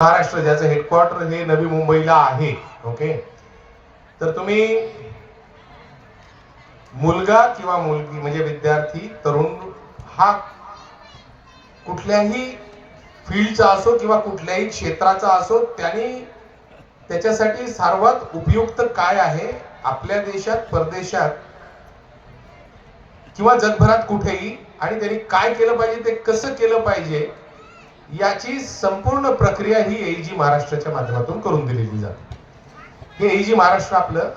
महाराष्ट्र ज्याचं हेडक्वार्टर हे नवी मुंबईला आहे. ओके तर तुम्ही मुलगा किंवा मुलगी म्हणजे विद्यार्थी तरुण हा कुठल्याही फील्डचा असो किंवा कुठल्याही क्षेत्राचा असो त्यांनी त्याच्यासाठी सर्वात उपयुक्त काय आहे? आपल्या देशात परदेशात किंवा जगभरात कुठेही आणि त्यांनी काय केलं पाहिजे ते कसं केलं पाहिजे याची संपूर्ण प्रक्रिया ही एजी महाराष्ट्राच्या माध्यमातून करून दिलेली जाते. हे एजी महाराष्ट्र आपलं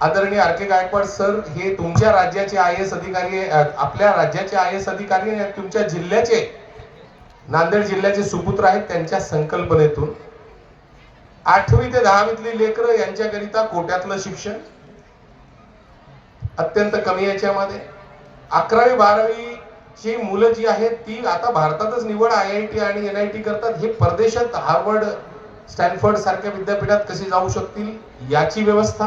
आदरणीय आर के गायकवाड सर हे तुमच्या राज्याचे आय एस अधिकारी आपल्या राज्याचे आय एस अधिकारी तुमच्या जिल्ह्याचे नांदेड जिल्ह्याचे सुपुत्र आहेत त्यांच्या संकल्पनेतून. आठवी ते दहावीतली लेकरं यांच्याकरिता कोट्यातलं शिक्षण अत्यंत कमी याच्यामध्ये. अकरावी बारावी ची मुलं जी आहेत ती आता भारतातच निवड आय आय टी आणि एन आय टी करतात. हे परदेशात हार्वर्ड स्टॅनफर्ड सारख्या विद्यापीठात कशी जाऊ शकतील याची व्यवस्था.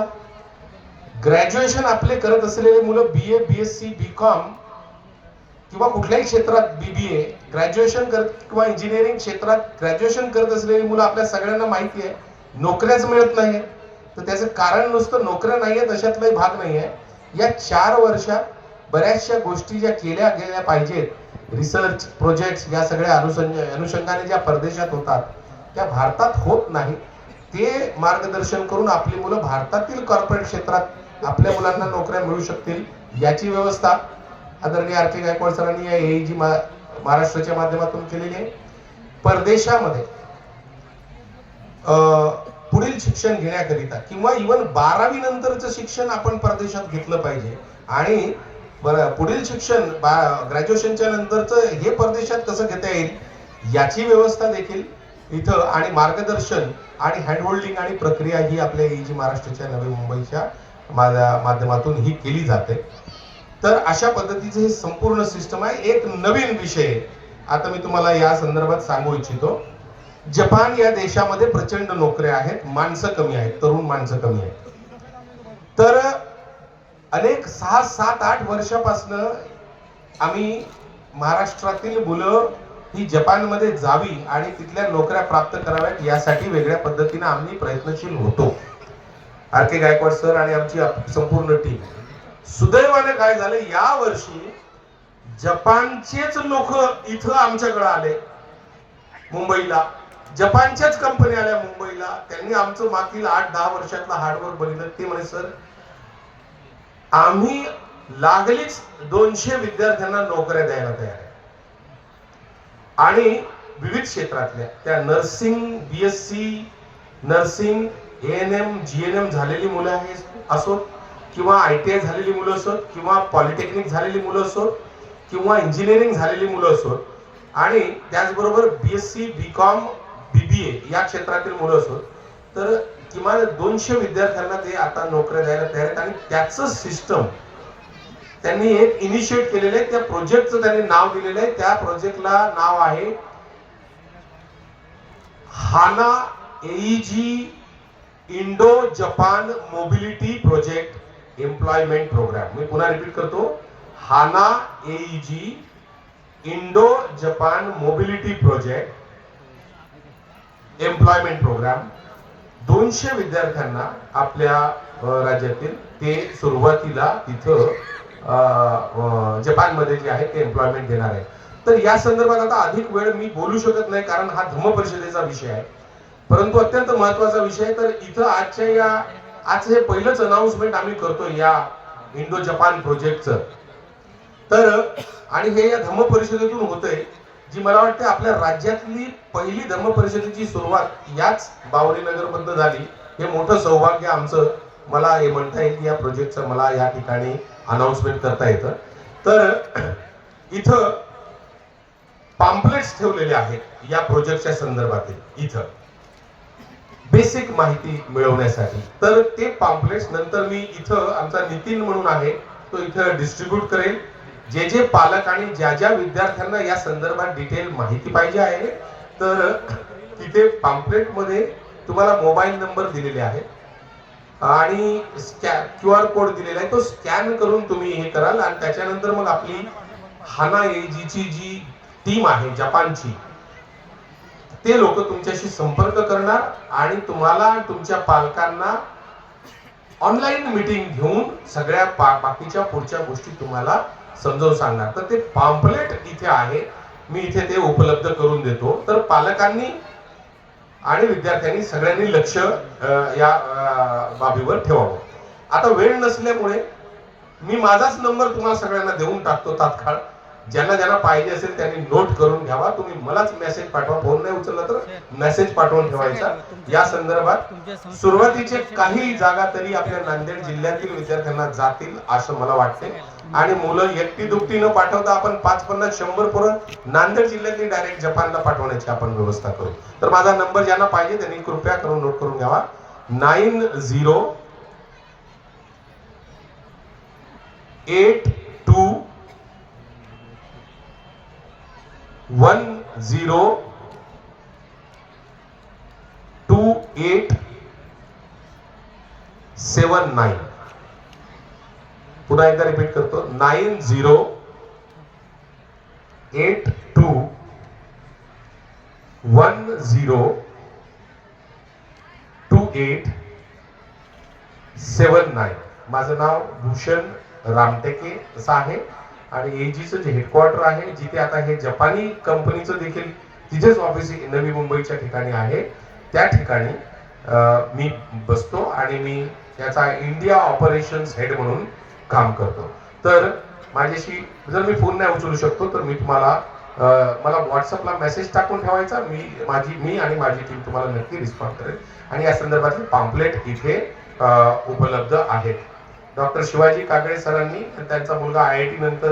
ग्रॅज्युएशन आपले करत असलेले मुलं B A B S C B com किंवा कुठल्याही क्षेत्रात बी बी ए ग्रॅज्युएशन करत किंवा इंजिनिअरिंग क्षेत्रात ग्रॅज्युएशन करत असलेली मुलं आपल्या सगळ्यांना माहिती आहे. नोकऱ्याच मिळत नाही तर त्याचं कारण नुसतं नोकऱ्या नाही आहेत अशातलाही भाग नाही आहे या चार वर्षात बऱ्याचशा गोष्टी ज्या केल्या गेल्या पाहिजेत. रिसर्च प्रोजेक्ट या सगळ्या अनुसंग अनुषंगाने ज्या परदेशात होतात त्या भारतात होत नाही ते मार्गदर्शन करून आपली मुलं भारतातील कॉर्पोरेट क्षेत्रात आपल्या मुलांना नोकऱ्या मिळू शकतील याची व्यवस्था आदरणीय आर के गायकवाड सरांनी या एजी मा- महाराष्ट्राच्या माध्यमातून केलेली आहे. परदेशामध्ये अं, पुढील शिक्षण घेण्याकरिता किंवा इवन बारावी नंतरचं शिक्षण आपण परदेशात घेतलं पाहिजे आणि बरं, पुढील शिक्षण ग्रॅज्युएशनच्या नंतरचं हे परदेशात कसं घेता येईल याची व्यवस्था देखील इथं आणि मार्गदर्शन आणि हँडहोल्डिंग आणि प्रक्रिया ही आपल्या एजी महाराष्ट्राच्या नवी मुंबईच्या माध्यमातून ही केली जाते. तर अशा पद्धतीचे हे संपूर्ण सिस्टम आहे. एक नवीन विषय आता मी तुम्हाला या संदर्भात सांगू इच्छितो. जपान या देशामध्ये प्रचंड नोकऱ्या आहेत माणसं कमी आहेत तरुण माणसं कमी आहेत. तर अनेक सहा सात आठ वर्षापासनं आम्ही महाराष्ट्रातील मुलं ही जपानमध्ये जावी आणि तिथल्या नोकऱ्या प्राप्त कराव्यात यासाठी वेगळ्या पद्धतीने आम्ही प्रयत्नशील होतो. आर के गायकवाड सर आणि आमची संपूर्ण टीम सुदैवाने काय झालं या वर्षी जपानचेच लोक इथं आमच्याकडे आले. मुंबईला. जपानच्याच कंपनी आल्या मुंबईला. त्यांनी आमचं मागील आठ दहा वर्षातलं हार्डवर्क बघितलं. ते म्हणे सर आम्ही लागलीच दोनशे विद्यार्थ्यांना नोकऱ्या द्यायला तयार आहे. आणि विविध क्षेत्रातल्या त्या nursing B S C nursing A N M G N M झालेली मुलं आहे असोत किंवा आय टी आय झालेली मुलं असोत किंवा पॉलिटेक्निक झालेली मुलं असोत किंवा इंजिनिअरिंग झालेली मुलं असोत आणि त्याचबरोबर B S C B com B B A या क्षेत्रातील मुलं असोत तर किमान दोनशे विद्यार्थ्यांना ते आता नोकऱ्या द्यायला तयार आहेत आणि त्याचं सिस्टम त्यांनी एक इनिशिएट केलेलं आहे. त्या प्रोजेक्टचं त्यांनी नाव दिलेलं आहे. त्या प्रोजेक्टला नाव आहे Hana AEG Indo Japan mobility project employment program मी पुन्हा रिपीट करतो. Hana AEG Indo Japan mobility project employment program दोनशे विद्यार्थ्यांना आपल्या राज्यातील ते सुरुवातीला तिथं जपानमध्ये जे आहे ते एम्प्लॉयमेंट देणार आहे तर या संदर्भात आता अधिक वेळ मी बोलू शकत नाही कारण हा धम्म परिषदेचा विषय आहे. परंतु अत्यंत महत्त्वाचा विषय आहे तर इथं आजच्या या आज हे पहिलंच अनाउन्समेंट आम्ही करतो या इंडो जपान प्रोजेक्टचं तर आणि हे या धम्म परिषदेतून होतंय जी मला वाटते आपल्या राज्यातली पहिली धर्म परिषदेची सुरुवात याच बावरी नगर बंद झाली. हे मोठं सौभाग्य आमचं मला हे म्हणता येईल की या प्रोजेक्टचं मला या ठिकाणी अनाउन्समेंट करता येतं. तर इथं पाम्पलेट्स ठेवलेले आहेत या प्रोजेक्टच्या संदर्भातील. इथं. बेसिक माहिती मिळवण्यासाठी. तर ते पाम्पलेट्स नंतर मी इथं आमचा नितीन म्हणून आहे तो इथं डिस्ट्रीब्यूट करेल. जे जे पालक आणि ज्या ज्या विद्यार्थ्यांना या संदर्भात डिटेल माहिती पाहिजे आहे तर तिथे पॅम्पलेटमध्ये तुम्हाला मोबाईल नंबर दिलेले आहे. आणि क्यू आर कोड दिलेला आहे. तो स्कॅन करून तुम्ही हे कराल आणि त्याच्यानंतर मग आपली हाना एजीची जी टीम आहे जपानची ते लोक तुमच्याशी संपर्क करणार आणि तुम्हाला तुमच्या पालकांना ऑनलाईन मीटिंग घेऊन सगळ्या पा- बाकीच्या पुढच्या गोष्टी तुम्हाला समजावून सांगणार. तर ते पॉम्पलेट इथे आहे. मी इथे ते उपलब्ध करून देतो. तर पालकांनी आणि विद्यार्थ्यांनी सगळ्यांनी लक्ष या बाबीवर ठेवावं. आता वेळ नसल्यामुळे मी माझाच नंबर तुम्हाला सगळ्यांना देऊन टाकतो तात्काळ. ज्यांना ज्यांना पाहिजे असेल त्यांनी नोट करून घ्यावा. तुम्ही मलाच मेसेज पाठवा. फोन नाही उचलला तर मेसेज पाठवून ठेवायचा. या संदर्भात सुरुवातीचे काही जागा तरी आपल्या नांदेड जिल्ह्यातील विद्यार्थ्यांना जातील असं मला वाटते आणि मुलं एकटी दुपटी न पाठवता आपण पाच पन्नास शंभर पोरं नांदेड जिल्ह्यातील डायरेक्ट जपानला पाठवण्याची आपण व्यवस्था करू. तर माझा नंबर ज्यांना पाहिजे त्यांनी कृपया करून नोट करून घ्यावा. Nine zero eight two one zero two eight seven nine. पुन्हा एकदा रिपीट करतो. Nine zero eight two one zero two eight seven nine. माझं नाव भूषण रामटेके. असं आहे. आणि एजीचं जे हेडक्वार्टर आहे जिथे आता हे जपानी कंपनीचं देखील तिथेच ऑफिस नवी मुंबईच्या ठिकाणी आहे. त्या ठिकाणी मी बसतो आणि मी याचा इंडिया ऑपरेशन्स हेड म्हणून काम करतो. तर माझ्याशी जर मी फोन नाही उचलू शकतो तर मी तुम्हाला मला व्हॉट्सअपला मेसेज टाकून ठेवायचा. मी माझी मी आणि माझी टीम तुम्हाला नक्की रिस्पॉन्ड करेल. आणि या संदर्भातले पाम्पलेट इथे उपलब्ध आहेत. डॉक्टर शिवाजी कागडे सरांनी त्यांचा मुलगा आय आय टी नंतर